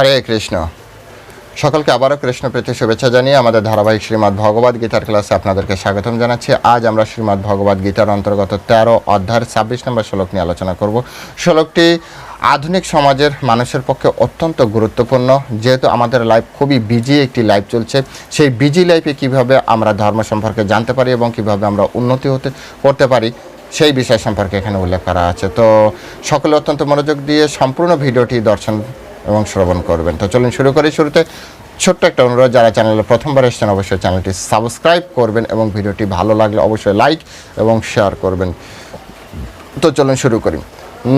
হরে কৃষ্ণ। সকলকে আবারও কৃষ্ণ প্রীতি, শুভেচ্ছা জানিয়ে আমাদের ধারাবাহিক শ্রীমদ্ ভগবদ গীতার ক্লাসে আপনাদেরকে স্বাগতম জানাচ্ছি। আজ আমরা শ্রীমদ্ ভগবদ গীতার অন্তর্গত তেরো অধ্যায়ের ছাব্বিশ নম্বর শ্লোক নিয়ে আলোচনা করব। শ্লোকটি, আধুনিক সমাজের মানুষের পক্ষে অত্যন্ত গুরুত্বপূর্ণ। যেহেতু আমাদের লাইফ খুবই বিজি একটি লাইফ চলছে, সেই বিজি লাইফে কীভাবে আমরা ধর্ম সম্পর্কে জানতে পারি এবং কীভাবে আমরা উন্নতি হতে, করতে পারি, সেই বিষয় সম্পর্কে এখানে উল্লেখ করা আছে। তো সকলে অত্যন্ত মনোযোগ দিয়ে সম্পূর্ণ ভিডিওটি দর্শন এবং শ্রবণ করবেন। তো চলুন শুরু করি শুরুতে। ছোট্ট একটা অনুরোধ, যারা চ্যানেলে প্রথমবার এসেছেন, অবশ্যই চ্যানেলটি সাবস্ক্রাইব করবেন এবং ভিডিওটি ভালো লাগলে অবশ্যই লাইক এবং শেয়ার করবেন। তো চলুন শুরু করি।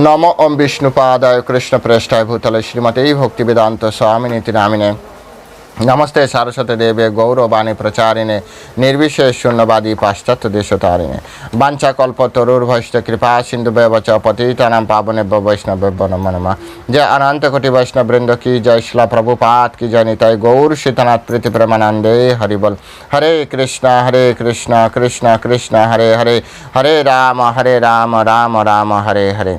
নম ওম বিষ্ণুপাদায় কৃষ্ণ প্রেষ্ঠায় ভূতলে শ্রীমতী ভক্তিবেদান্ত স্বামিনীতি নামিনে। নমস্তে সারস্বতী দেবে, গৌরবাণী প্রচারিণে, নির্বিশেষ শূন্যবাদী পাশ্চাত্য দেশতারিণে। বাঞ্ছা কল্প তরুর্ভষ্ট কৃপা সিন্ধু ব্যবচ পতিতানাম পাবনে বৈষ্ণব নম নমঃ। জয় অনন্ত কোটি বৈষ্ণব বৃন্দ কি জয় শিলা প্রভুপাত কি জয় নিতাই গৌর শীতনাথ প্রীতি প্রেমানন্দে হরিবল হরে কৃষ্ণ হরে কৃষ্ণ কৃষ্ণ কৃষ্ণ, হরে হরে হরে রাম হরে রাম রাম রাম, হরে হরে।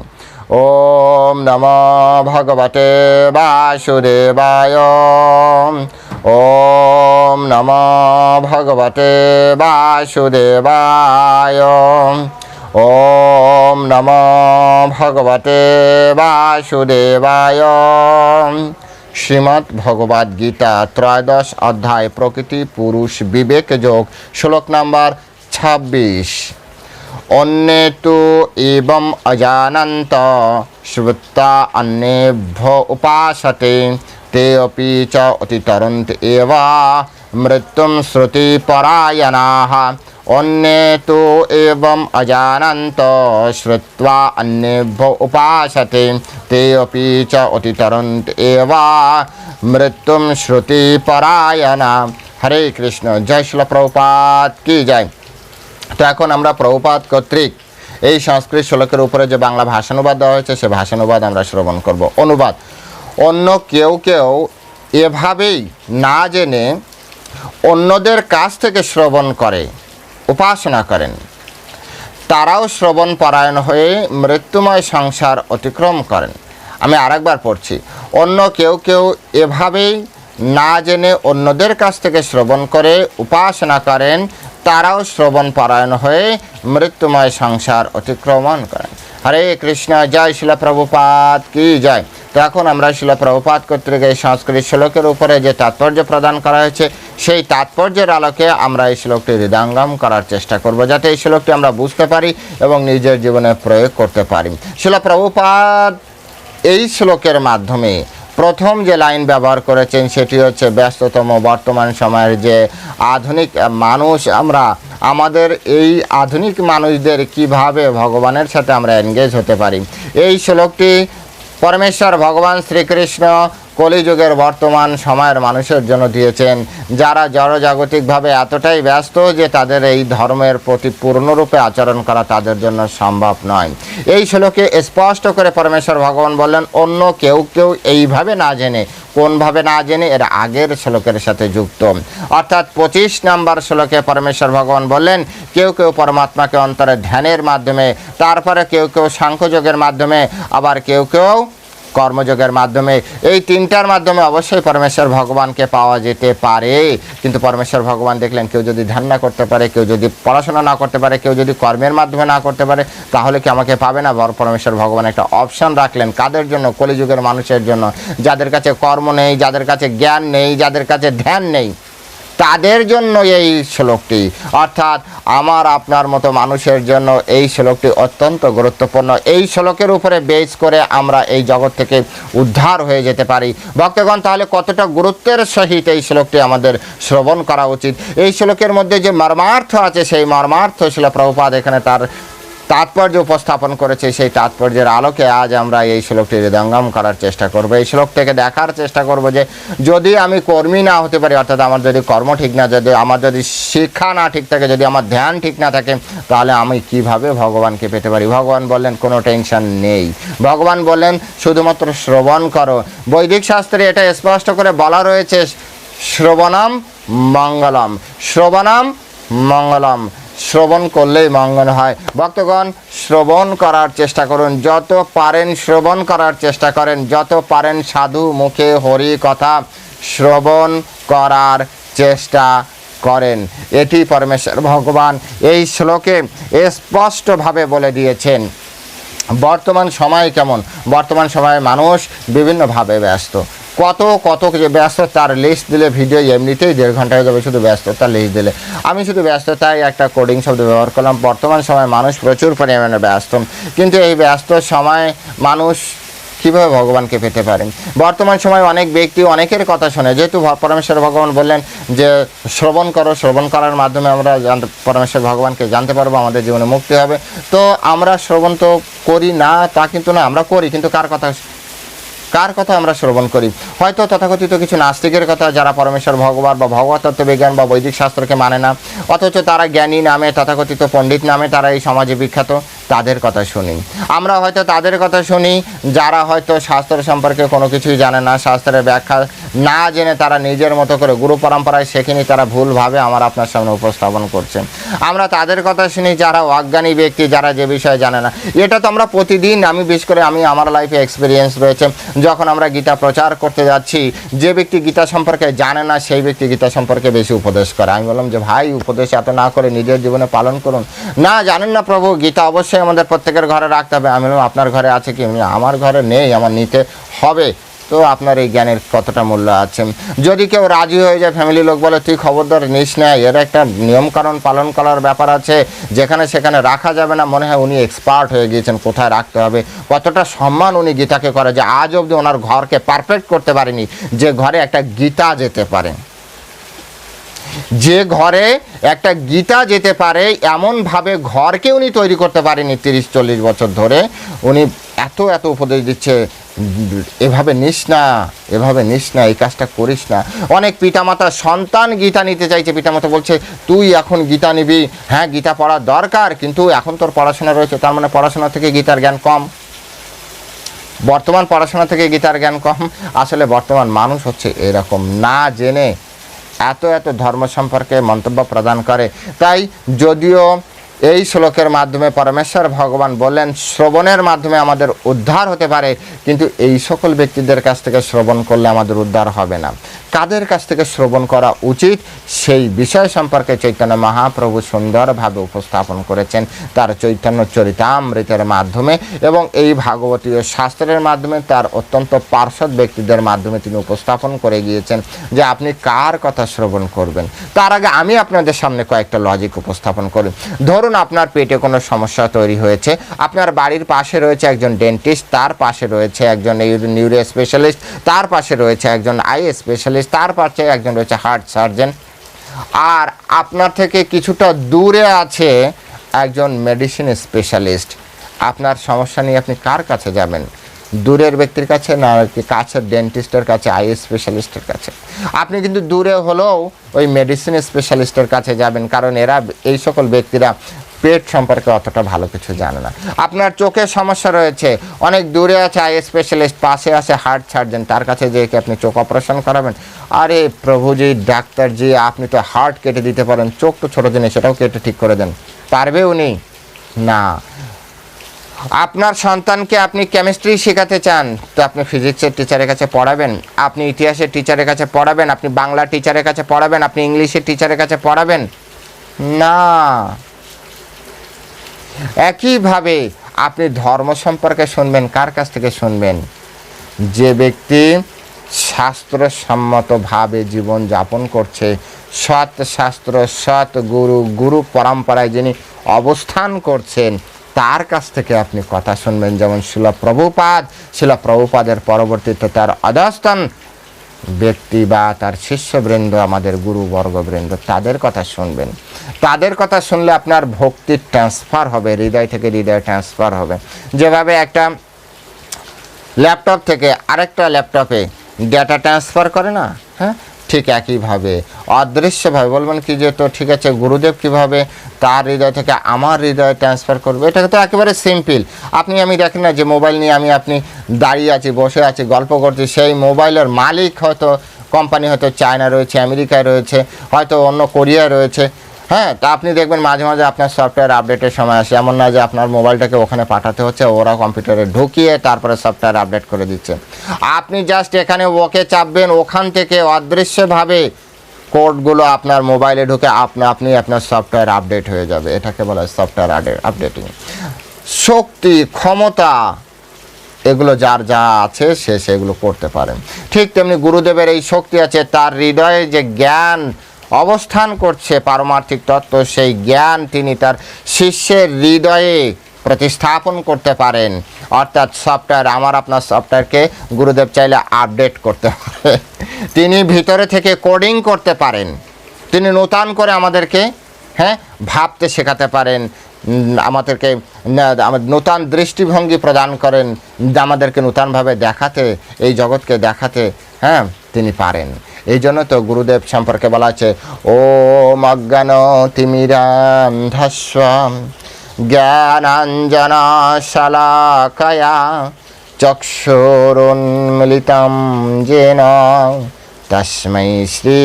ॐ नमो भगवते वासुदेवाय ॐ नमो भगवते वासुदेवाय ॐ नमो भगवते वासुदेवाय শ্রীমৎ ভগবদ গীতা ত্রয়োদশ অধ্যায় প্রকৃতি পুরুষ বিবেক যোগ শ্লোক নাম্বার ছাব্বিশ अन्ये तु एवम् अजानन्त। श्रुत्वा अन्येभ्यो उपासते। ते अपि च अतितरन्त मृत्यु श्रुतिपरायणा। श्रुतिपरायणाः तो एवं अजानत श्रुवा श्रुत्वा अन्येभ्यो उपासते। ते अपि च अतितरन्त एव। मृत्युं श्रुतिपरायणा। हरे कृष्ण। जय श्री प्रभुपाद की जय। তো এখন আমরা প্রভুপাত কর্তৃক এই সংস্কৃত শ্লোকের উপরে যে বাংলা ভাষানুবাদ দেওয়া হয়েছে, সে ভাষানুবাদ আমরা শ্রবণ করব। অনুবাদ, অন্য কেউ কেউ এভাবেই না জেনে অন্যদের কাছ থেকে শ্রবণ করে, উপাসনা করেন। তারাও শ্রবণ পরায়ণ হয়ে মৃত্যুময় সংসার অতিক্রম করেন। আমি আরেকবার পড়ছি, অন্য কেউ কেউ এভাবেই না জেনে অন্যদের কাছ থেকে শ্রবণ করে, উপাসনা করেন তারাও শ্রবণ পারায়ণ হয়ে মৃত্যুময় সংসার অতিক্রমণ করেন। হরে কৃষ্ণ, জয় শিলা প্রভুপাত কি জয়? তো এখন আমরা শিলা প্রভুপাত কর্তৃক এই সংস্কৃত শ্লোকের উপরে যে তাৎপর্য প্রদান করা হয়েছে, সেই তাৎপর্যের আলোকে আমরা এই শ্লোকটি হৃদয়ঙ্গম করার চেষ্টা করব যাতে এই শ্লোকটি আমরা বুঝতে পারি এবং নিজের জীবনে প্রয়োগ করতে পারি। শিলা প্রভুপাত এই শ্লোকের মাধ্যমে প্রথম যে লাইন ব্যবহার করেছেন সেটি হচ্ছে ব্যস্ততম বর্তমান সময়ের যে আধুনিক মানুষ আমরা, আমাদের এই আধুনিক মানুষদের কীভাবে ভগবানের সাথে আমরা এনগেজ হতে পারি। এই শ্লোকটি পরমেশ্বর ভগবান শ্রীকৃষ্ণ কলিযুগের বর্তমান সময়ের মানুষের জন্য দিয়েছেন। যারা জড়জাগতিকভাবে এতটাই ব্যস্ত যে তাদের এই ধর্মের প্রতি পূর্ণরূপে আচরণ করা তাদের জন্য সম্ভব নয়। এই শ্লোকে স্পষ্ট করে পরমেশ্বর ভগবান বললেন, অন্য কেউ কেউ এইভাবে না জেনে, কোনভাবে না জেনে এর আগের শ্লোকের সাথে যুক্ত। অর্থাৎ পঁচিশ নম্বর শ্লোকে পরমেশ্বর ভগবান বললেন, কেউ কেউ পরমাত্মাকে অন্তরে ধ্যানের মাধ্যমে, তারপরে কেউ কেউ সাংখ্যযোগের মাধ্যমে, আবার কেউ কেউ কর্মযোগের মাধ্যমে। এই তিনটার মাধ্যমে অবশ্যই পরমেশ্বর ভগবানকে পাওয়া যেতে পারে। কিন্তু পরমেশ্বর ভগবান দেখলেন কেউ যদি ধ্যান না করতে পারে, কেউ যদি পড়াশোনা না করতে পারে, কেউ যদি কর্মের মাধ্যমে না করতে পারে, তাহলে কি আমাকে পাবে না? বর পরমেশ্বর ভগবান একটা অপশন রাখলেন কাদের জন্য? কলিযুগের মানুষের জন্য। যাদের কাছে কর্ম নেই, যাদের কাছে জ্ঞান নেই, যাদের কাছে ধ্যান নেই। তাদের জন্য এই শ্লোকটি? অর্থাৎ আমার, আপনার মতো মানুষের জন্য এই শ্লোকটি অত্যন্ত গুরুত্বপূর্ণ। এই শ্লোকের উপরে বেস করে আমরা এই জগৎ থেকে উদ্ধার হয়ে যেতে পারি। ভক্তগণ, তাহলে কতটা গুরুত্বের সহিত এই শ্লোকটি আমাদের শ্রবণ করা উচিত? এই শ্লোকের মধ্যে যে মর্মার্থ আছে, সেই মর্মার্থ ছিল প্রভুপাদ এখানে তার তাৎপর্য উপস্থাপন করেছে সেই তাৎপর্যের আলোকে আজ আমরা এই শ্লোকটি হৃদয়ঙ্গম করার চেষ্টা করব। এই শ্লোকটাকে দেখার চেষ্টা করব যে যদি আমি কর্মী না হতে পারি, অর্থাৎ আমার যদি কর্ম ঠিক না, যদি আমার যদি শিক্ষা না ঠিক থাকে, যদি আমার ধ্যান ঠিক না থাকে, তাহলে আমি কীভাবে ভগবানকে পেতে পারি? ভগবান বললেন, কোনো টেনশন নেই। ভগবান বললেন, শুধুমাত্র শ্রবণ করো। বৈদিক শাস্ত্রে এটা স্পষ্ট করে বলা রয়েছে, শ্রবণাম মঙ্গলম। শ্রবণাম মঙ্গলম। শ্রবণ করলেই মঙ্গল হয়। ভক্তগণ, শ্রবণ করার চেষ্টা করুন। যত পারেন শ্রবণ করার চেষ্টা করেন। যত পারেন সাধু মুখে হরি কথা শ্রবণ করার চেষ্টা করেন। এটি পরমেশ্বর ভগবান এই শ্লোকে স্পষ্টভাবে বলে দিয়েছেন। বর্তমান সময় কেমন? বর্তমান সময়ে মানুষ বিভিন্নভাবে ব্যস্ত। কত কত যে ব্যস্ত তার লিস্ট দিলে ভিডিও এমনিতেই দেড় ঘণ্টা হয়ে যাবে শুধু ব্যস্ততার লিস্ট দিলে। আমি শুধু ব্যস্ততায় একটা কোডিং শব্দ ব্যবহার করলাম। বর্তমান সময়ে মানুষ প্রচুর পরিমাণে ব্যস্ত। কিন্তু এই ব্যস্ত সময় মানুষ কীভাবে ভগবানকে পেতে পারেন বর্তমান সময় অনেক ব্যক্তি অনেকের কথা শোনে। যেহেতু পরমেশ্বর ভগবান বললেন যে, শ্রবণ করো, শ্রবণ করার মাধ্যমে আমরা জানতে, পরমেশ্বর ভগবানকে জানতে পারব, আমাদের জীবনে মুক্তি হবে। তো আমরা শ্রবণ তো করি না, তা কিন্তু না, আমরা করি। কিন্তু কার কথা কার কথা আমরা শ্রবণ করি? হয়তো তথাকথিত কিছু নাস্তিকের কথা যারা পরমেশ্বর, ভগবান বা ভগবতত্ত্ব বিজ্ঞান বা বৈদিক শাস্ত্রকে মানে না। অথচ তারা জ্ঞানী নামে, তথাকথিত পণ্ডিত নামে তারা এই সমাজে বিখ্যাত। তাদের কথা শুনি। আমরা হয়তো তাদের কথা শুনি, যারা হয়তো শাস্ত্র সম্পর্কে কোনো কিছুই জানে না, শাস্ত্রের ব্যাখ্যা না জেনে তারা নিজের মতো করে গুরু পরম্পরায় শেখেনি, তারা ভুলভাবে আমার আপনার সামনে উপস্থাপন করছে। আমরা তাদের কথা শুনি, যারা অজ্ঞানী ব্যক্তি, যারা যে বিষয়ে জানে না। এটা তো আমরা প্রতিদিন, আমি বিশেষ করে আমি আমার লাইফে এক্সপিরিয়েন্স রয়েছে। যখন আমরা গীতা প্রচার করতে যাচ্ছি, যে ব্যক্তি গীতা সম্পর্কে জানে না, সেই ব্যক্তি গীতা সম্পর্কে বেশি উপদেশ করে। আমি বললাম যে, ভাই, উপদেশ এত না করে নিজের জীবনে পালন করুন। না, জানেন না প্রভু, গীতা অবশ্যই আমাদের প্রত্যেকের ঘরে রাখতে হবে। আমি বললাম, আপনার ঘরে আছে কি? আমি আমার ঘরে নেই, আমার নিতে হবে। তো আপনার এই জ্ঞানের কতটা মূল্য আছে? যদি কেউ রাজি হয়ে যায় ফ্যামিলি লোক বলে, তুই খবরদার নিস না। এর একটা নিয়মকানুন পালন করার ব্যাপার আছে। যেখানে সেখানে রাখা যাবে না। মনে হয় উনি এক্সপার্ট হয়ে গিয়েছেন, কোথায় রাখতে হবে? কতটা সম্মান উনি গীতাকে করে যে আজ অবধি ওনার ঘরকে পারফেক্ট করতে পারেনি, যে ঘরে একটা গীতা যেতে পারে। যে ঘরে একটা গীতা যেতে পারে, এমনভাবে ঘরকে উনি তৈরি করতে পারেনি তিরিশ, চল্লিশ বছর ধরে। উনি এত এত উপদেশ দিচ্ছে, এভাবে নিস না, এভাবে নিস না, এই কাজটা করিস না। অনেক পিতামাতা সন্তান গীতা নিতে চাইছে। পিতামাতা বলছে, তুই এখন গীতা নিবি। হ্যাঁ গীতা পড়ার দরকার, কিন্তু এখন তোর পড়াশোনা রয়েছে, তার মানে পড়াশোনা থেকে গীতার জ্ঞান কম। বর্তমান পড়াশোনা থেকে গীতার জ্ঞান কম। আসলে বর্তমান মানুষ হচ্ছে এরকম না জেনে এত এত ধর্ম সম্পর্কে মন্তব্য প্রদান করে। তাই যদিও এই শ্লোকের মাধ্যমে পরমেশ্বর ভগবান বললেন শ্রবণের মাধ্যমে আমাদের উদ্ধার হতে পারে, কিন্তু এই সকল ব্যক্তিদের কাছ থেকে শ্রবণ করলে আমাদের উদ্ধার হবে না। কাদের কাছ থেকে শ্রবণ করা উচিত? সেই বিষয় সম্পর্কে চৈতন্য মহাপ্রভু সুন্দরভাবে উপস্থাপন করেছেন তার চৈতন্য চরিতামৃতের মাধ্যমে এবং এই ভাগবতীয় শাস্ত্রের মাধ্যমে তার অত্যন্ত পার্শ্বদ ব্যক্তিদের মাধ্যমে তিনি উপস্থাপন করে গিয়েছেন যে আপনি কার কথা শ্রবণ করবেন। তার আগে আমি আপনাদের সামনে কয়েকটা লজিক উপস্থাপন করি। ধরুন আপনার পেটে কোনো সমস্যা তৈরি হয়েছে, আপনার বাড়ির পাশে রয়েছে একজন ডেন্টিস্ট তার পাশে রয়েছে একজন নিউরো স্পেশালিস্ট তার পাশে রয়েছে একজন আই স্পেশালিস্ট তার পাশে একজন রয়েছে হার্ট সার্জন। আর আপনার থেকে কিছুটা দূরে আছে একজন মেডিসিন স্পেশালিস্ট। আপনার সমস্যা নিয়ে আপনি কার কাছে যাবেন? দূরের ব্যক্তির কাছে না কি কাছের ডেন্টিস্টের কাছে আই স্পেশালিস্টের কাছে? আপনি কিন্তু দূরে হলেও ওই মেডিসিন স্পেশালিস্টের কাছে যাবেন, কারণ এরা এই সকল ব্যক্তিরা পেট সম্পর্কে অতটা ভালো কিছু জানে না। আপনার চোখের সমস্যা রয়েছে, অনেক দূরে আছে আই স্পেশালিস্ট পাশে আছে হার্ট সার্জন তার কাছে যেয়ে কি আপনি চোখ অপারেশন করাবেন? আরে প্রভুজি ডাক্তারজি আপনি তো হার্ট কেটে দিতে পারেন, চোখ তো ছোটো জিনিস, সেটাও কেটে ঠিক করে দেন। পারবে উনি? না। আপনার সন্তানকে আপনি কেমিস্ট্রি শেখাতে চান, তো আপনি ফিজিক্সের টিচারের কাছে পড়াবেন, আপনি ইতিহাসের টিচারের কাছে পড়াবেন, আপনি বাংলা টিচারের কাছে পড়াবেন, আপনি ইংলিশের টিচারের কাছে পড়াবেন? না। একইভাবে আপনি ধর্ম সম্পর্কে শুনবেন, কার কাছ থেকে শুনবেন? যে ব্যক্তি শাস্ত্রসম্মতভাবে জীবন যাপন করছে, সৎ শাস্ত্র, সৎ গুরু গুরু পরম্পরায় যিনি অবস্থান করছেন, তার কাছ থেকে আপনি কথা শুনবেন। যেমন শিলা প্রভুপাদ, শিলা প্রভুপাদের পরবর্তীতে তার অধস্তন ব্যক্তি বা তার শিষ্যবৃন্দ আমাদের গুরু বর্গবৃন্দ তাদের কথা শুনবেন। তাদের কথা শুনলে আপনার ভক্তির ট্রান্সফার হবে, হৃদয় থেকে হৃদয় ট্রান্সফার হবে। যেভাবে একটা ল্যাপটপ থেকে আরেকটা ল্যাপটপে ডেটা ট্রান্সফার করে না? হ্যাঁ? ঠিক একইভাবে, অদৃশ্যভাবে। বলবেন কি যে, তো ঠিক আছে, গুরুদেব কীভাবে তার হৃদয় থেকে আমার হৃদয় ট্রান্সফার করবে? এটা তো একেবারে সিম্পল আপনি, আমি দেখেন না যে মোবাইল নিয়ে আমি আপনি দাঁড়িয়ে আছি, বসে আছি, গল্প করছি, সেই মোবাইলের মালিক হয়তো কোম্পানি হয়তো চায়না রয়েছে, আমেরিকায় রয়েছে, হয়তো অন্য কোরিয়া রয়েছে। হ্যাঁ তা আপনি দেখবেন মাঝে মাঝে আপনার সফটওয়্যার আপডেটের সময় আসে। এমন না যে আপনার মোবাইলটাকে ওখানে পাঠাতে হচ্ছে ওরা কম্পিউটারে ঢুকিয়ে তারপরে সফটওয়্যার আপডেট করে দিচ্ছে। আপনি জাস্ট এখানে ওকে চাপবেন, ওখান থেকে অদৃশ্যভাবে কোডগুলো আপনার মোবাইলে ঢুকে আপনা আপনি আপনার সফটওয়্যার আপডেট হয়ে যাবে। এটাকে বলা হয় সফটওয়্যার আপডেটিং শক্তি, ক্ষমতা, এগুলো যার যা আছে সে সেগুলো করতে পারেন। ঠিক তেমনি গুরুদেবের এই শক্তি আছে, তার হৃদয়ে যে জ্ঞান অবস্থান করছে পারমার্থিক তত্ত্ব, সেই জ্ঞান তিনি তার শিষ্যের হৃদয়ে প্রতিস্থাপন করতে পারেন। অর্থাৎ সফটওয়্যার, আমার আপনার সফটওয়্যারকে গুরুদেব চাইলে আপডেট করতে পারে। তিনি ভিতরে থেকে কোডিং করতে পারেন। তিনি নূতন করে আমাদেরকে হ্যাঁ ভাবতে শেখাতে পারেন। আমাদেরকে নূতন দৃষ্টিভঙ্গি প্রদান করেন, আমাদেরকে নূতনভাবে দেখাতে, এই জগৎকে দেখাতে হ্যাঁ তিনি পারেন। এই জন্য তো গুরুদেব সম্পর্কে বলা আছে ও মজ্ঞান তিমিরাম ধাস্বাম জ্ঞানাঞ্জনা শালাকয়া চক্ষুরুন্মিলিতম যেন তস্मै শ্রী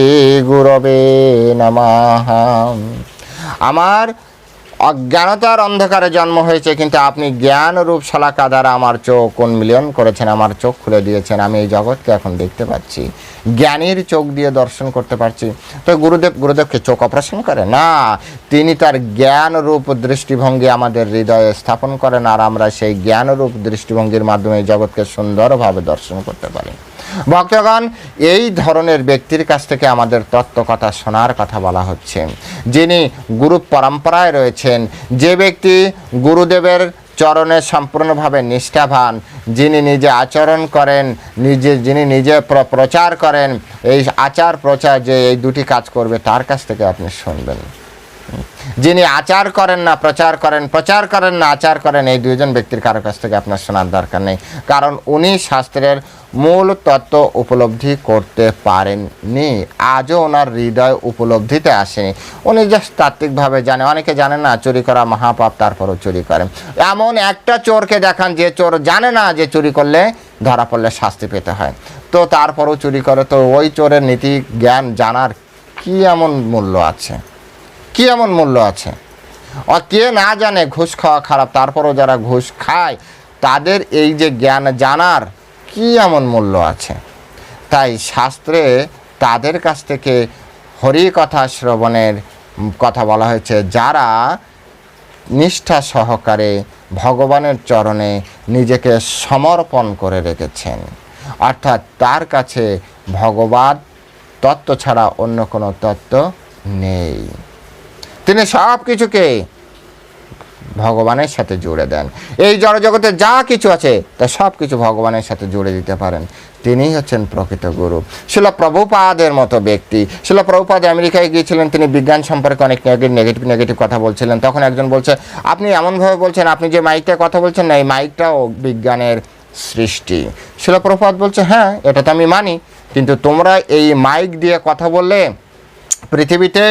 গুরবে নমঃ। আমার অজ্ঞানতার অন্ধকারে জন্ম হয়েছে, কিন্তু আপনি জ্ঞান রূপ শলাকা দ্বারা আমার চোখ উন্মিলন করেছেন, আমার চোখ খুলে দিয়েছেন, আমি এই জগৎকে এখন দেখতে পাচ্ছি। জ্ঞানীর চোখ দিয়ে দর্শন করতে পারছি। তো গুরুদেব, গুরুদেবকে চোখ অপারেশন করে? না, তিনি তার জ্ঞান রূপ দৃষ্টিভঙ্গি আমাদের হৃদয়ে স্থাপন করেন, আর আমরা সেই জ্ঞান রূপ দৃষ্টিভঙ্গির মাধ্যমে জগৎকে সুন্দরভাবে দর্শন করতে পারি। ভক্তগণ, এই ধরনের ব্যক্তির কাছ থেকে আমাদের তত্ত্ব কথা শোনার কথা বলা হচ্ছে। যিনি গুরু পরম্পরায় রয়েছেন, যে ব্যক্তি গুরুদেবের চরণে সম্পূর্ণভাবে নিষ্ঠাবান, যিনি নিজে আচরণ করেন, নিজে, যিনি নিজে প্র- প্রচার করেন, এই আচার প্রচার যে এই দুটি কাজ করবে, তার কাছ থেকে আপনি শুনবেন। যিনি আচার করেন না, প্রচার করেন প্রচার করেন না, আচার করেন, এই দুইজন ব্যক্তির কারও কাছ থেকে আপনার শোনার দরকার নেই। কারণ উনি শাস্ত্রের মূল তত্ত্ব উপলব্ধি করতে পারেননি। আজও ওনার হৃদয় উপলব্ধিতে আসেনি। উনি জাস্ট তাত্ত্বিকভাবে জানে। অনেকে জানে না, চুরি করা মহাপাপ, তারপরও চুরি করেন এমন একটা চোরকে দেখান, যে চোর জানে না যে চুরি করলে ধরা পড়লে শাস্তি পেতে হয়। তো তারপরও চুরি করে, তো ওই চোরের নীতি জ্ঞান জানার কি এমন মূল্য আছে? কি এমন মূল্য আছে? কে না জানে ঘুষ খাওয়া খারাপ, তারপরও যারা ঘুষ খায়, তাদের এই যে জ্ঞান জানার কি এমন মূল্য আছে? তাই শাস্ত্রে তাদের কাছ থেকে হরি কথা শ্রবণের কথা বলা হয়েছে, যারা নিষ্ঠা সহকারে ভগবানের চরণে নিজেকে সমর্পণ করে রেখেছেন। অর্থাৎ তার কাছে ভগবান তত্ত্ব ছাড়া অন্য কোনো তত্ত্ব নেই। তিনি সব কিছুকে ভগবানের সাথে জুড়ে দেন। এই জড়জগতে যা কিছু আছে, তা সব কিছু ভগবানের সাথে জুড়ে দিতে পারেন। তিনিই হচ্ছেন প্রকৃত গুরু। শিল প্রভুপাদের মতো ব্যক্তি। শিল প্রভুপাদ আমেরিকায় গিয়েছিলেন, তিনি বিজ্ঞান সম্পর্কে অনেক নেগেটিভ নেগেটিভ কথা বলছিলেন। তখন একজন বলছে, আপনি এমনভাবে বলছেন, আপনি যে মাইকটা কথা বলছেন না, এই মাইকটাও বিজ্ঞানের সৃষ্টি। শিল প্রভুপাদ বলছে হ্যাঁ এটা তো আমি মানি, কিন্তু তোমরা এই মাইক দিয়ে কথা বললে পৃথিবীতে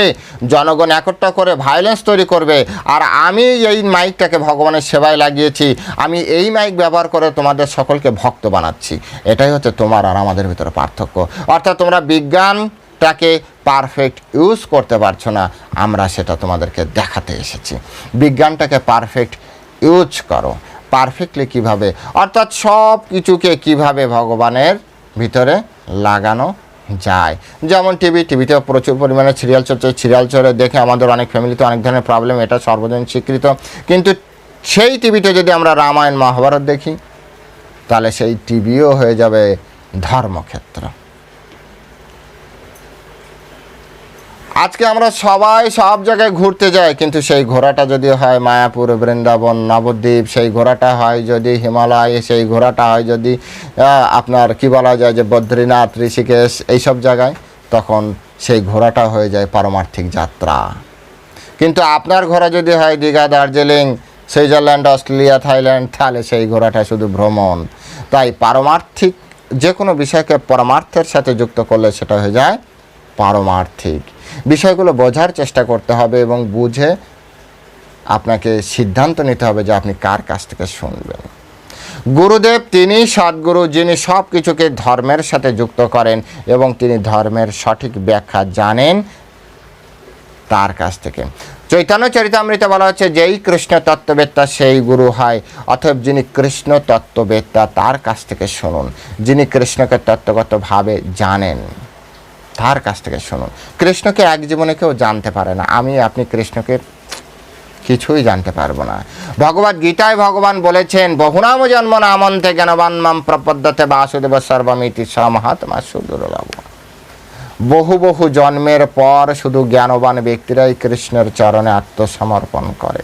জনগণ একট্টা করে ভায়োলেন্স তৈরি করবে। আর আমি এই মাইকটাকে ভগবানের সেবায় লাগিয়েছি। আমি এই মাইক ব্যবহার করে তোমাদের সকলকে ভক্ত বানাচ্ছি। এটাই হচ্ছে তোমার আর আমাদের ভিতরে পার্থক্য। অর্থাৎ তোমরা বিজ্ঞানটাকে পারফেক্ট ইউজ করতে পারছ না, আমরা সেটা তোমাদেরকে দেখাতে এসেছি। বিজ্ঞানটাকে পারফেক্ট ইউজ করো। পারফেক্টলি কীভাবে? অর্থাৎ সব কিছুকে কীভাবে ভগবানের ভিতরে লাগানো যায়। যেমন টিভি টিভিতেও প্রচুর পরিমাণে সিরিয়াল চলছে। সিরিয়াল চলে দেখে আমাদের অনেক ফ্যামিলিতে অনেক ধরনের প্রবলেম এটা সর্বজন স্বীকৃত। কিন্তু সেই টিভিতে যদি আমরা রামায়ণ, মহাভারত দেখি, তাহলে সেই টিভিও হয়ে যাবে ধর্মক্ষেত্র। আজকে আমরা সবাই সব জায়গায় ঘুরতে যাই, কিন্তু সেই ঘোড়াটা যদি হয় মায়াপুর, বৃন্দাবন, নবদ্বীপ, সেই ঘোড়াটা হয় যদি হিমালয়, সেই ঘোড়াটা হয় যদি আপনার কি বলা যায় যে বদ্রীনাথ, ঋষিকেশ, এইসব জায়গায়, তখন সেই ঘোড়াটা হয়ে যায় পারমার্থিক যাত্রা। কিন্তু আপনার ঘোড়া যদি হয় Digha, Darjeeling, Switzerland, Australia, Thailand, তাহলে সেই ঘোড়াটা শুধু ভ্রমণ। তাই পারমার্থিক যে কোনো বিষয়কে পরমার্থের সাথে যুক্ত করলে সেটা হয়ে যায় পারমার্থিক। বিষয়গুলো বোঝার চেষ্টা করতে হবে এবং বুঝে আপনাকে সিদ্ধান্ত নিতে হবে যে আপনি কার কাছ থেকে শুনবেন। গুরুদেব তিনি সদ্গুরু যিনি সব কিছুকে ধর্মের সাথে যুক্ত করেন এবং তিনি ধর্মের সঠিক ব্যাখ্যা জানেন তার কাছ থেকে। চৈতন্য চরিতামৃতে বলা হচ্ছে, যেই কৃষ্ণ তত্ত্ববেত্তা, সেই গুরু হয়। অতএব যিনি কৃষ্ণ তত্ত্ববেত্তা, তার কাছ থেকে শুনুন। যিনি কৃষ্ণকে তত্ত্বগতভাবে জানেন তার কাছ থেকে শুনুন। কৃষ্ণকে এক জীবনে কেউ জানতে পারে না। আমি, আপনি কৃষ্ণকে কিছুই জানতে পারব না। ভগবত গীতায় ভগবান বলেছেন, বহুনাম জন্ম নামন্তে জ্ঞানবান মাম প্রপদ্যতে বাসুদেব সর্বমিতি স মহাত্মা সুদুর্লভ বহু বহু জন্মের পর শুধু জ্ঞানবান ব্যক্তিরাই কৃষ্ণের চরণে আত্মসমর্পণ করে।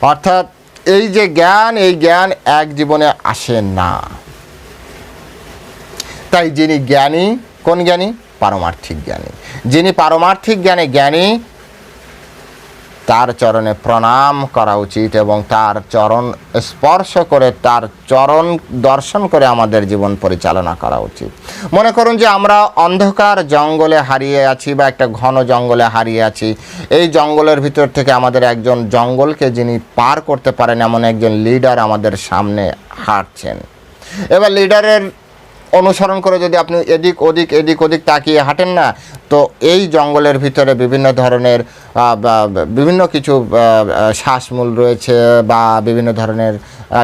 অর্থাৎ এই যে জ্ঞান, এই জ্ঞান এক জীবনে আসে না। তাই যিনি জ্ঞানী, কোন জ্ঞানী? পারমার্থিক জ্ঞানী। যিনি পারমার্থিক জ্ঞানে, জ্ঞানী তার চরণে প্রণাম করা উচিত এবং তার চরণ স্পর্শ করে, তার চরণ দর্শন করে আমাদের জীবন পরিচালনা করা উচিত। মনে করুন যে আমরা অন্ধকার জঙ্গলে হারিয়ে আছি বা একটা ঘন জঙ্গলে হারিয়ে আছি। এই জঙ্গলের ভিতর থেকে আমাদের একজন জঙ্গলকে যিনি পার করতে পারেন, এমন একজন লিডার আমাদের সামনে হাঁটছেন। এবার লিডারের অনুসরণ করে যদি আপনি এদিক ওদিক এদিক ওদিক তাকিয়ে হাঁটেন না, তো এই জঙ্গলের ভিতরে বিভিন্ন ধরনের বিভিন্ন কিছু শ্বাসমূল রয়েছে বা বিভিন্ন ধরনের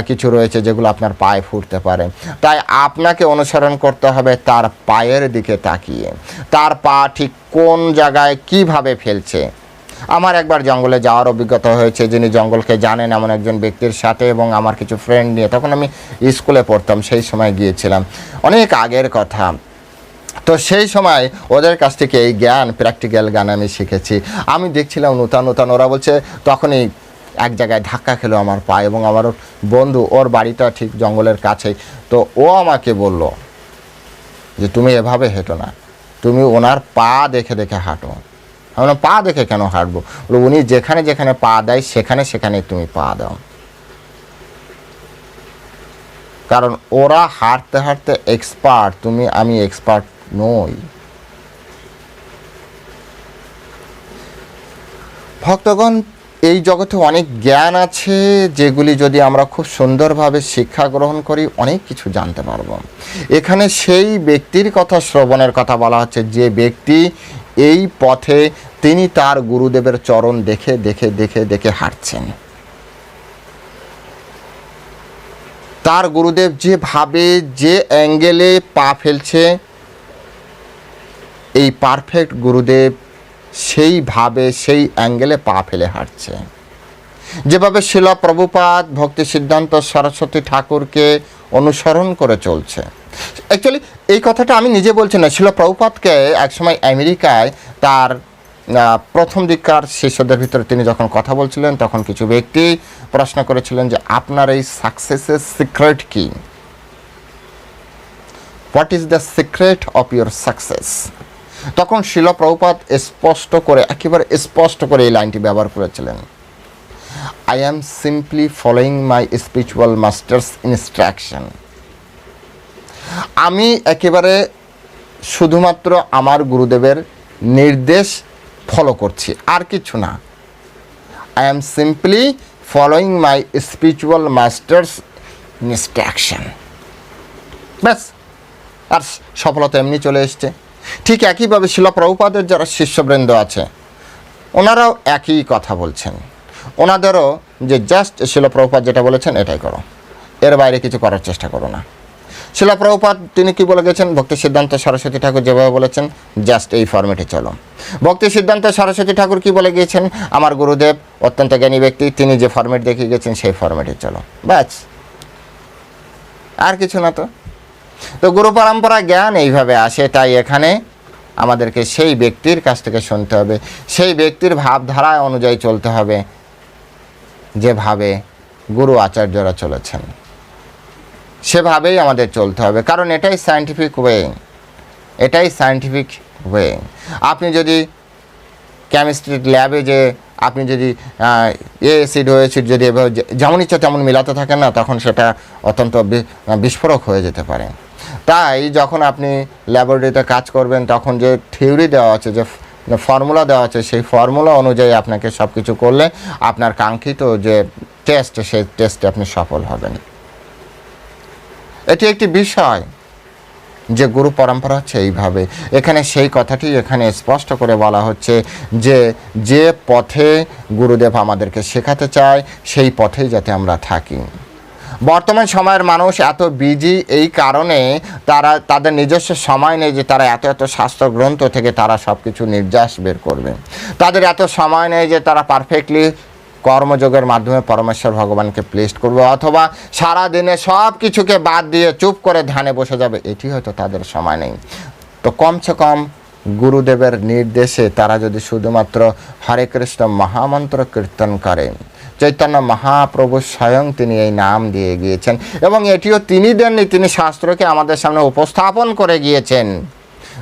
কিছু রয়েছে যেগুলো আপনার পায়ে ফুটতে পারে। তাই আপনাকে অনুসরণ করতে হবে তার পায়ের দিকে তাকিয়ে। তার পা ঠিক কোন জায়গায় কীভাবে ফেলছে? আমার একবার জঙ্গলে যাওয়ার অভিজ্ঞতা হয়েছে, যিনি জঙ্গলকে জানেন এমন একজন ব্যক্তির সাথে এবং আমার কিছু ফ্রেন্ড নিয়ে। তখন আমি স্কুলে পড়তাম, সেই সময় গিয়েছিলাম। অনেক আগের কথা। তো সেই সময় ওদের কাছ থেকে এই জ্ঞান প্র্যাকটিক্যাল জ্ঞান আমি শিখেছি। আমি দেখছিলাম নূতন নূতন, ওরা বলছে, তখনই এক জায়গায় ধাক্কা খেলো আমার পা এবং আমার বন্ধু, ওর বাড়িটা ঠিক জঙ্গলের কাছেই। তো ও আমাকে বলল যে, তুমি এভাবে হেঁটো না। তুমি ওনার পা দেখে দেখে হাঁটো। আমি পা দেখে কেন হাঁটবো? বলে, উনি যেখানে যেখানে পা দেয় সেখানে সেখানে তুমি পা দাও। কারণ ওরা হাঁটতে হাঁটতে এক্সপার্ট তুমি আমি এক্সপার্ট নই। ভক্তগণ এই জগতে অনেক জ্ঞান আছে যেগুলি যদি আমরা খুব সুন্দরভাবে শিক্ষা গ্রহণ করি, অনেক কিছু জানতে পারব। এখানে সেই ব্যক্তির কথা শ্রবণের কথা বলা হচ্ছে, যে ব্যক্তি এই পথে তিনি তার গুরুদেবের চরণ দেখে দেখে দেখে দেখে হাঁটছেন। তার গুরুদেব যেভাবে যে অ্যাঙ্গেলে পা ফেলছে, এই পারফেক্ট গুরুদেব সেইভাবে সেই অ্যাঙ্গেলে পা ফেলে হাঁটছে। যেভাবে শিলা প্রভুপাত ভক্তি সিদ্ধান্ত সরস্বতী ঠাকুরকে অনুসরণ করে চলছে। অ্যাকচুয়ালি এই কথাটা আমি নিজে বলছি না, শিলা প্রভুপাদকে একসময় আমেরিকায় তার প্রথম দিককার শিষ্যদের ভিতরে তিনি যখন কথা বলছিলেন, তখন কিছু ব্যক্তি প্রশ্ন করেছিলেন যে, আপনার এই সাকসেসের সিক্রেট কি? What is the secret of your success তখন শিল প্রভুপাত স্পষ্ট করে, একেবারে স্পষ্ট করে এই লাইনটি ব্যবহার করেছিলেন। I am simply following my spiritual master's instruction আমি একেবারে শুধুমাত্র আমার গুরুদেবের নির্দেশ ফলো করছি, আর কিছু না। I am simply following my spiritual master's instruction ব্যাস, আর সফলতা এমনি চলে এসছে। ঠিক একইভাবে শিলা প্রভুপাদের যারা শিষ্যবৃন্দ আছে, ওনারাও একই কথা বলছেন। ওনাদেরও যে জাস্ট শিলা প্রভুপাদ যেটা বলেছেন, এটাই করো। এর বাইরে কিছু করার চেষ্টা করো না। শিলা প্রভুপাদ, তিনি কি বলে গেছেন? ভক্তি সিদ্ধান্ত সরস্বতী ঠাকুর যেভাবে বলেছেন জাস্ট এই ফর্মেটে চলো। ভক্তি সিদ্ধান্ত সরস্বতী ঠাকুর কি বলে গিয়েছেন আমার গুরুদেব অত্যন্ত জ্ঞানী ব্যক্তি, তিনি যে ফর্মেট দেখিয়ে গেছেন, সেই ফর্মেটে চলো। ব্যাস। আর কিছু না তো। তো গুরু পরম্পরা জ্ঞান এইভাবে আসে, তাই এখানে আমাদেরকে সেই ব্যক্তির কাছ থেকে শুনতে হবে। সেই ব্যক্তির ভাবধারা অনুযায়ী চলতে হবে, যেভাবে গুরু আচার্যরা চলেছেন। সেভাবেই আমাদের চলতে হবে, কারণ এটাই সায়েন্টিফিক ওয়ে এটাই সায়েন্টিফিক ওয়ে আপনি যদি কেমিস্ট্রির ল্যাবে যে, আপনি যদি এ অ্যাসিড ও অ্যাসিড যদি এভাবে যেমন ইচ্ছা তেমন মিলাতে থাকেন না, তখন সেটা অত্যন্ত বিস্ফোরক হয়ে যেতে পারে। তাই যখন আপনি ল্যাবরেটরিতে কাজ করবেন, তখন যে থিওরি দেওয়া আছে, যে ফর্মুলা দেওয়া আছে, সেই ফর্মুলা অনুযায়ী আপনাকে সব কিছু করলে আপনার কাঙ্ক্ষিত যে টেস্ট সেই টেস্টে আপনি সফল হবেন। এটি একটি বিষয় যে গুরু পরম্পরা হচ্ছে এইভাবে। এখানে সেই কথাটি এখানে স্পষ্ট করে বলা হচ্ছে যে যে পথে গুরুদেব আমাদেরকে শেখাতে চায়, সেই পথেই যাতে আমরা থাকি। বর্তমান সময়ের মানুষ এত বিজি এই কারণে তারা, তাদের নিজস্ব সময় নেই যে তারা এত এত শাস্ত্র গ্রন্থ থেকে তারা সব কিছু নির্যাস বের করবে। তাদের এত সময় নেই যে তারা পারফেক্টলি কর্মযোগের মাধ্যমে পরমেশ্বর ভগবানকে প্লেস করবে অথবা সারা দিনে সব কিছুকে বাদ দিয়ে চুপ করে ধ্যানে বসে যাবে, এটি হয়তো তাদের সময় নেই। তো কমসে কম গুরুদেবের নির্দেশে তারা যদি শুধুমাত্র হরে কৃষ্ণ মহামন্ত্র কীর্তন করে চৈতন্য মহাপ্রভু স্বয়ং তিনি এই নাম দিয়ে গিয়েছেন। এবং এটিও তিনি দেননি, তিনি শাস্ত্রকে আমাদের সামনে উপস্থাপন করে গিয়েছেন।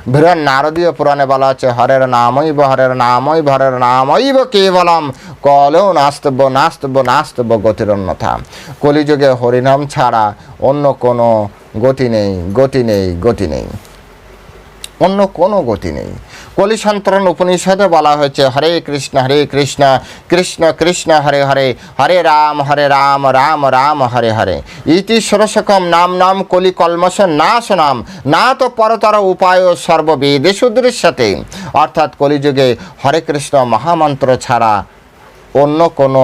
বৃহৎ নারদীয় পুরাণে বলা হচ্ছে হরের নামৈব হরের নামৈব হরের নামৈব কেবলম কলেও নাস্তব্য নাস্তব্য নাস্তব্য গতির অন্যথা কলিযুগে হরিনাম ছাড়া অন্য কোনো গতি নেই গতি নেই গতি নেই। অন্য কোনো গতি নেই। কলিসন্তরণ উপনিষদে বলা হয়েছে, হরে কৃষ্ণ হরে কৃষ্ণ কৃষ্ণ কৃষ্ণ, হরে হরে হরে রাম হরে রাম রাম রাম, হরে হরে। ইতি ষোড়শকম নাম নাম কলি কলমশ নাশ নাম, না তো পরতর উপায় সর্ববেদে সুদৃশ্যতে অর্থাৎ কলিযুগে হরে কৃষ্ণ মহামন্ত্র ছাড়া অন্য কোনো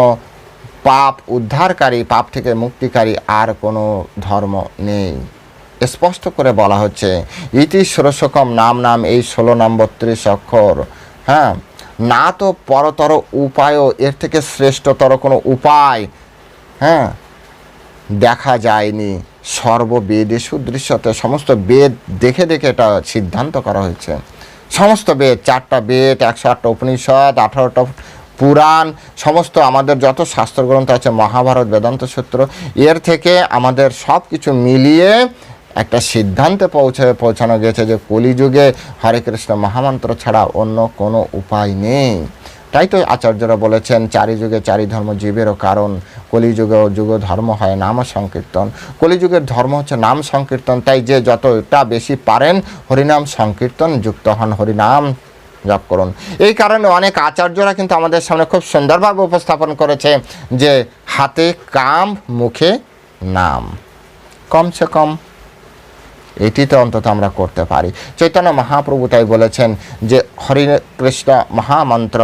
পাপ উদ্ধারকারী, পাপ থেকে মুক্তিকারী আর কোনো ধর্ম নেই। স্পষ্ট করে বলা হচ্ছে, ইতি ষোড়শকম নাম নাম এই ষোলো নাম বত্রিশ অক্ষর। হ্যাঁ না তো পরতর উপায়ও, এর থেকে শ্রেষ্ঠতর কোনো উপায় হ্যাঁ দেখা যায়নি। সর্ববেদে সুদৃশ্যতে সমস্ত বেদ দেখে দেখে এটা সিদ্ধান্ত করা হয়েছে। সমস্ত বেদ, চারটা বেদ, একশো আটটা উপনিষদ, আঠারোটা পুরাণ, সমস্ত আমাদের যত শাস্ত্রগ্রন্থ আছে, মহাভারত, বেদান্ত সূত্র, এর থেকে আমাদের সব কিছু মিলিয়ে একটা সিদ্ধান্তে পৌঁছে, পৌঁছানো গেছে যে কলিযুগে হরে কৃষ্ণ মহামন্ত্র ছাড়া অন্য কোনো উপায় নেই। তাই তো আচার্যরা বলেছেন চারি যুগে চারি ধর্ম জীবেরও কারণ, কলিযুগে ও যুগ ধর্ম হয় নাম সংকীর্তন। কলিযুগের ধর্ম হচ্ছে নাম সংকীর্তন, তাই যে যতটা বেশি পারেন হরিনাম সংকীর্তন যুক্ত হন, হরিনাম জপ করুন। এই কারণে অনেক আচার্যরা কিন্তু আমাদের সামনে খুব সুন্দরভাবে উপস্থাপন করেছে যে হাতে কাম, মুখে নাম। কমসে কম এটি তো অন্তত আমরা করতে পারি। চৈতন্য মহাপ্রভু তাই বলেছেন যে, হরি কৃষ্ণ মহামন্ত্র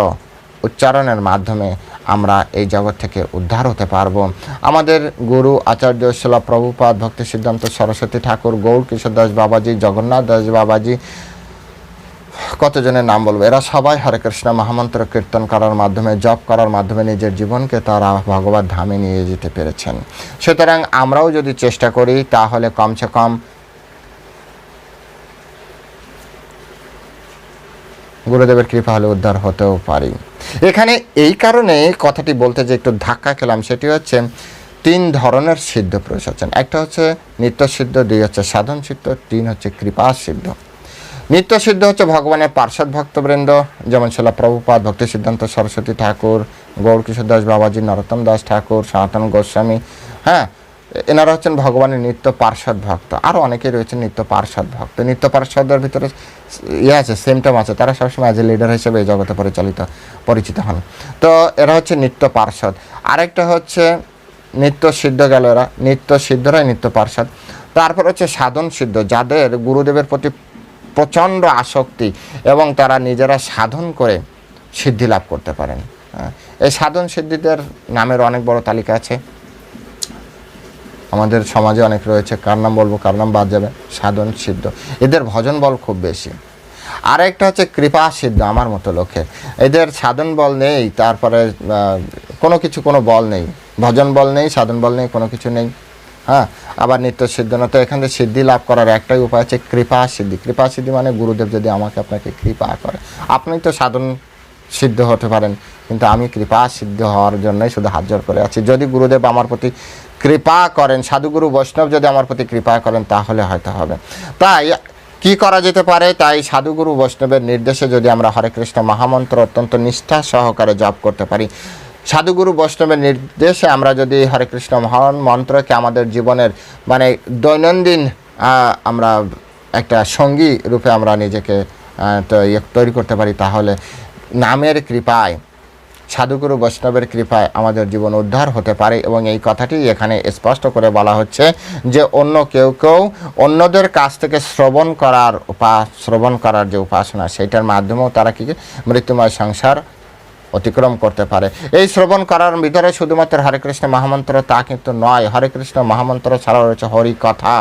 উচ্চারণের মাধ্যমে আমরা এই জগৎ থেকে উদ্ধার হতে পারব। আমাদের গুরু আচার্য শিলা প্রভুপাদ ভক্তি সিদ্ধান্ত সরস্বতী ঠাকুর, গৌর কিশোর দাস বাবাজি, জগন্নাথ দাস বাবাজি, কতজনের নাম বলব? এরা সবাই হরে কৃষ্ণ মহামন্ত্র কীর্তন করার মাধ্যমে, জপ করার মাধ্যমে নিজের জীবনকে তারা ভগবত ধামে নিয়ে যেতে পেরেছেন। সুতরাং আমরাও যদি চেষ্টা করি, তাহলে কমসে কম গুরুদেবের কৃপা হলে উদ্ধার হতেও পারি। এখানে এই কারণে কথাটি বলতে যে একটু ধাক্কা খেলাম, সেটি হচ্ছে তিন ধরনের সিদ্ধ পুরুষ আছেন একটা হচ্ছে নিত্য সিদ্ধ, দুই হচ্ছে সাধন সিদ্ধ, তিন হচ্ছে কৃপা সিদ্ধ। নিত্য সিদ্ধ হচ্ছে ভগবানের পার্শ্বদ ভক্তবৃন্দ, যেমন ছিল প্রভুপাদ, ভক্তি সিদ্ধান্ত, সরস্বতী ঠাকুর, গৌরকিশোর দাস, বাবাজি নরোত্তম দাস ঠাকুর, সনাতন গোস্বামী। হ্যাঁ এনারা হচ্ছেন ভগবানের নিত্য পার্শ্বদ ভক্ত। আরও অনেকেই রয়েছেন নিত্য পার্শ্বদ ভক্ত। নিত্য পার্শ্বদের ভিতরে ইয়ে আছে সেমটম আছে। তারা সবসময় অ্যাজ এ লিডার হিসেবে এই জগতে পরিচালিত, পরিচিত হন। তো এরা হচ্ছে নিত্য পার্শ্বদ। আরেকটা হচ্ছে নিত্য সিদ্ধ গেল এরা। নিত্য সিদ্ধরাই নিত্য পার্শ্বদ। তারপর হচ্ছে সাধন সিদ্ধ, যাদের গুরুদেবের প্রতি প্রচণ্ড আসক্তি এবং তারা নিজেরা সাধন করে সিদ্ধি লাভ করতে পারেন। এই সাধন সিদ্ধিদের নামের অনেক বড় তালিকা আছে। আমাদের সমাজে অনেক রয়েছে। কার নাম বলব? কার নাম বাদ যাবে? সাধন সিদ্ধ। এদের ভজন বল খুব বেশি। আর একটা হচ্ছে কৃপা সিদ্ধ আমার মতো লোকে। এদের সাধন বল নেই, তারপরে কোনো কিছু কোনো বল নেই। ভজন বল নেই, সাধন বল নেই, কোনো কিছু নেই। হ্যাঁ আবার নিত্য সিদ্ধ না, তো এখান থেকে সিদ্ধি লাভ করার একটাই উপায় আছে কৃপা সিদ্ধি। কৃপা সিদ্ধি মানে গুরুদেব যদি আমাকে আপনাকে কৃপা করে। আপনি তো সাধন সিদ্ধ হতে পারেন, কিন্তু আমি কৃপা সিদ্ধ হওয়ার জন্যই শুধু হাত জোর করে আছি। যদি গুরুদেব আমার প্রতি কৃপা করেন। সাধুগুরু বৈষ্ণব যদি আমার প্রতি কৃপা করেন, তাহলে হয়তো হবে। তাই কি করা যেতে পারে? তাই সাধুগুরু বৈষ্ণবের নির্দেশে যদি আমরা হরে কৃষ্ণ মহামন্ত্র অত্যন্ত নিষ্ঠা সহকারে জপ করতে পারি, সাধুগুরু বৈষ্ণবের নির্দেশে আমরা যদি হরে কৃষ্ণ মহান মন্ত্রকে আমাদের জীবনের মানে দৈনন্দিন আমরা একটা সঙ্গী রূপে আমরা নিজেকে তৈরি করতে পারি, তাহলে নামের কৃপায় সাধুগুরু বৈষ্ণবের কৃপায় আমাদের জীবন উদ্ধার হতে পারে এবং এই কথাটি এখানে স্পষ্ট করে বলা হচ্ছে যে অন্য কেউ কেউ অন্যদের কাছ থেকে শ্রবণ করার উপা, শ্রবণ করার যে উপাসনা সেটার মাধ্যমেও তারা কি মৃত্যুময় সংসার অতিক্রম করতে পারে। এই শ্রবণ করার ভিতরে শুধুমাত্র হরে কৃষ্ণ মহামন্ত্র তা কিন্তু নয়। হরে কৃষ্ণ মহামন্ত্র ছাড়াও রয়েছে হরি কথা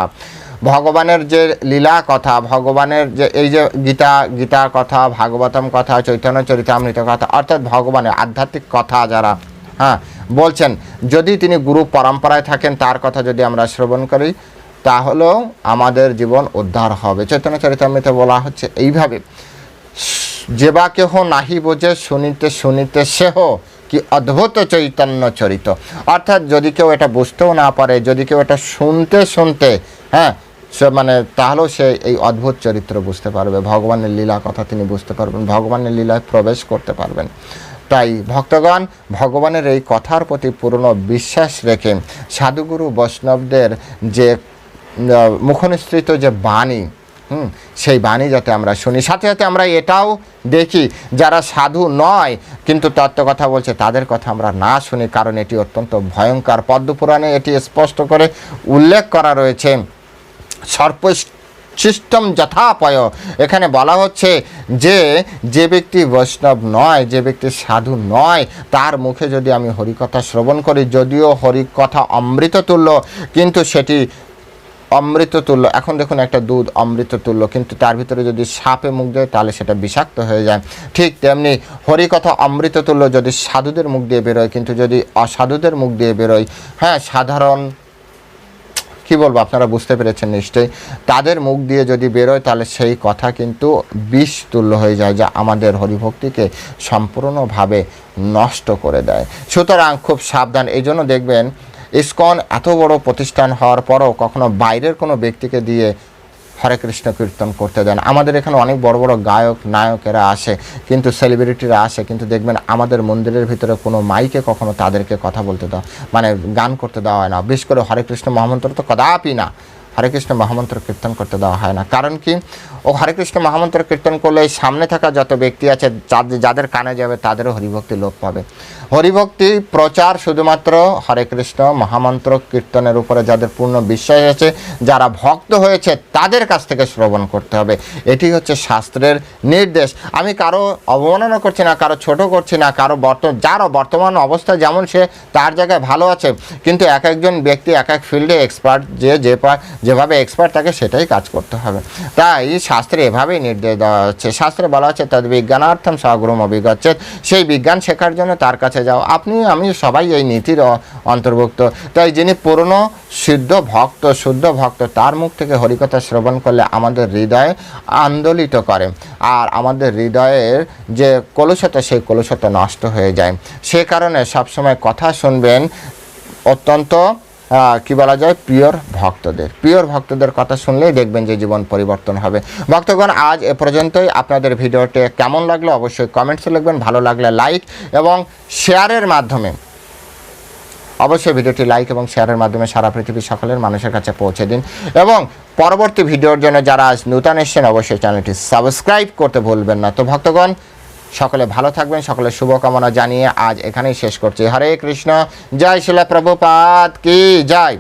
ভগবানের যে লীলা কথা, ভগবানের যে এই যে গীতা গীতা কথা, ভাগবতম কথা, চৈতন্য চরিতামৃত কথা, অর্থাৎ ভগবানের আধ্যাত্মিক কথা যারা হ্যাঁ বলছেন, যদি তিনি গুরু পরম্পরায় থাকেন, তার কথা যদি আমরা শ্রবণ করি, তাহলেও আমাদের জীবন উদ্ধার হবে। চৈতন্য চরিতামৃত বলা হচ্ছে এইভাবে। যে বা কেহ নাহি বোঝে, শুনিতে শুনিতে সেহ, কি অদ্ভুত চৈতন্য চরিত। অর্থাৎ যদি কেউ এটা বুঝতেও না পারে, যদি কেউ এটা শুনতে শুনতে হ্যাঁ সে মানে তাহলেও সে এই অদ্ভুত চরিত্র বুঝতে পারবে। ভগবানের লীলা কথা তিনি বুঝতে পারবেন, ভগবানের লীলায় প্রবেশ করতে পারবেন। তাই ভক্তগণ, ভগবানের এই কথার প্রতি পুরনো বিশ্বাস রেখে সাধুগুরু বৈষ্ণবদের যে মুখনিসৃত যে বাণী হুম, সেই বাণী যাতে আমরা শুনি। সাথে সাথে আমরা এটাও দেখি, যারা সাধু নয়, কিন্তু তত্ত্ব কথা বলছে, তাদের কথা আমরা না শুনি, কারণ এটি অত্যন্ত ভয়ঙ্কর। পদ্মপুরাণে এটি স্পষ্ট করে উল্লেখ করা রয়েছে সর্প সিস্টেম যথাপয়। এখানে বলা হচ্ছে যে যে ব্যক্তি বৈষ্ণব নয়, যে ব্যক্তি সাধু নয়, তার মুখে যদি আমি হরিকথা শ্রবণ করি, যদিও হরিকথা অমৃত তুল্য কিন্তু সেটি অমৃত তুল্য এখন দেখুন একটা দুধ অমৃত তুল্য কিন্তু তার ভিতরে যদি সাপে মুখ দেয়, তাহলে সেটা বিষাক্ত হয়ে যায়। ঠিক তেমনি হরিকথা অমৃত তুল্য যদি সাধুদের মুখ দিয়ে বেরোয়, কিন্তু যদি অসাধুদের মুখ দিয়ে বেরোয় হ্যাঁ সাধারণ, কি বলব, আপনারা বুঝতে পেরেছেন নিশ্চয়ই, তাদের মুখ দিয়ে যদি বেরোয়, তাহলে সেই কথা কিন্তু বিষ তুল্য হয়ে যায়, যা আমাদের হরিভক্তিকে সম্পূর্ণভাবে নষ্ট করে দেয়। সুতরাং খুব সাবধান। এই জন্য দেখবেন ইসকন এত বড় প্রতিষ্ঠান হওয়ার পরও কখনো বাইরের কোনো ব্যক্তিকে দিয়ে হরে কৃষ্ণ কীর্তন করতে দেন। আমাদের এখানে অনেক বড় বড় গায়ক, নায়কেরা আসে, কিন্তু সেলিব্রিটিরা আসে, কিন্তু দেখবেন আমাদের মন্দিরের ভিতরে কোনো মাইকে কখনো তাদেরকে কথা বলতে দেওয়া মানে গান করতে দেওয়া হয় না। বিশেষ করে হরে কৃষ্ণ মহামন্ত্র তো কদাপি না। হরে কৃষ্ণ মহামন্ত্র কীর্তন করতে দেওয়া হয় না। কারণ কি? ও হরে কৃষ্ণ মহামন্ত্র কীর্তন করলে সামনে থাকা যত ব্যক্তি আছে, যাদের যাদের কানে যাবে, তাদেরও হরিভক্তি লোপ পাবে। হরিভক্তি প্রচার শুধুমাত্র হরে কৃষ্ণ মহামন্ত্র কীর্তনের উপরে যাদের পূর্ণ বিশ্বাস আছে, যারা ভক্ত হয়েছে, তাদের কাছ থেকে শ্রবণ করতে হবে। এটি হচ্ছে শাস্ত্রের নির্দেশ। আমি কারও অবমাননা করছি না, কারও ছোট করছি না, কারও বর্ত যারও বর্তমান অবস্থা যেমন সে, তার জায়গায় ভালো আছে। কিন্তু এক একজন ব্যক্তি, এক এক ফিল্ডে এক্সপার্ট যে যে যেভাবে এক্সপার্ট থাকে, সেটাই কাজ করতে হবে। তাই শাস্ত্রে এভাবেই নির্দেশ দেওয়া হচ্ছে। শাস্ত্রে বলা হচ্ছে তদ বিজ্ঞানার্থম সাগরম অভিজ্ঞচ্ছেদ সেই বিজ্ঞান শেখার জন্য তার কাছে যাও। আপনি, আমি সবাই এই নীতির অন্তর্ভুক্ত। তাই যিনি পুরনো, সিদ্ধ ভক্ত, শুদ্ধ ভক্ত, তার মুখ থেকে হরিকথা শ্রবণ করলে আমাদের হৃদয় আন্দোলিত করে। আর আমাদের হৃদয়ের যে কলুষতা, সেই কলুষতা নষ্ট হয়ে যায়। সে কারণে সবসময় কথা শুনবেন অত্যন্ত কি বলা যায়? পিওর ভক্তদের। পিওর ভক্তদের কথা শুনলেই দেখবেন যে জীবন পরিবর্তন হবে। ভক্তগণ, আজ এ পর্যন্তই। আপনাদের ভিডিওটি কেমন লাগল অবশ্যই কমেন্টসে লিখবেন। ভালো লাগলে লাইক এবং শেয়ারের মাধ্যমে অবশ্যই ভিডিওটি লাইক এবং শেয়ারের মাধ্যমে সারা পৃথিবীর সকলের মানুষের কাছে পৌঁছে দিন। এবং পরবর্তী ভিডিওর জন্য যারা আজ নূতন এসছেন, অবশ্যই চ্যানেলটি সাবস্ক্রাইব করতে ভুলবেন না। তো ভক্তগণ সকলে ভালো থাকবেন, সকলের শুভকামনা জানিয়ে আজ এখানেই শেষ করছি। হরে কৃষ্ণ, জয় শিলা প্রভুপাত কি জয়।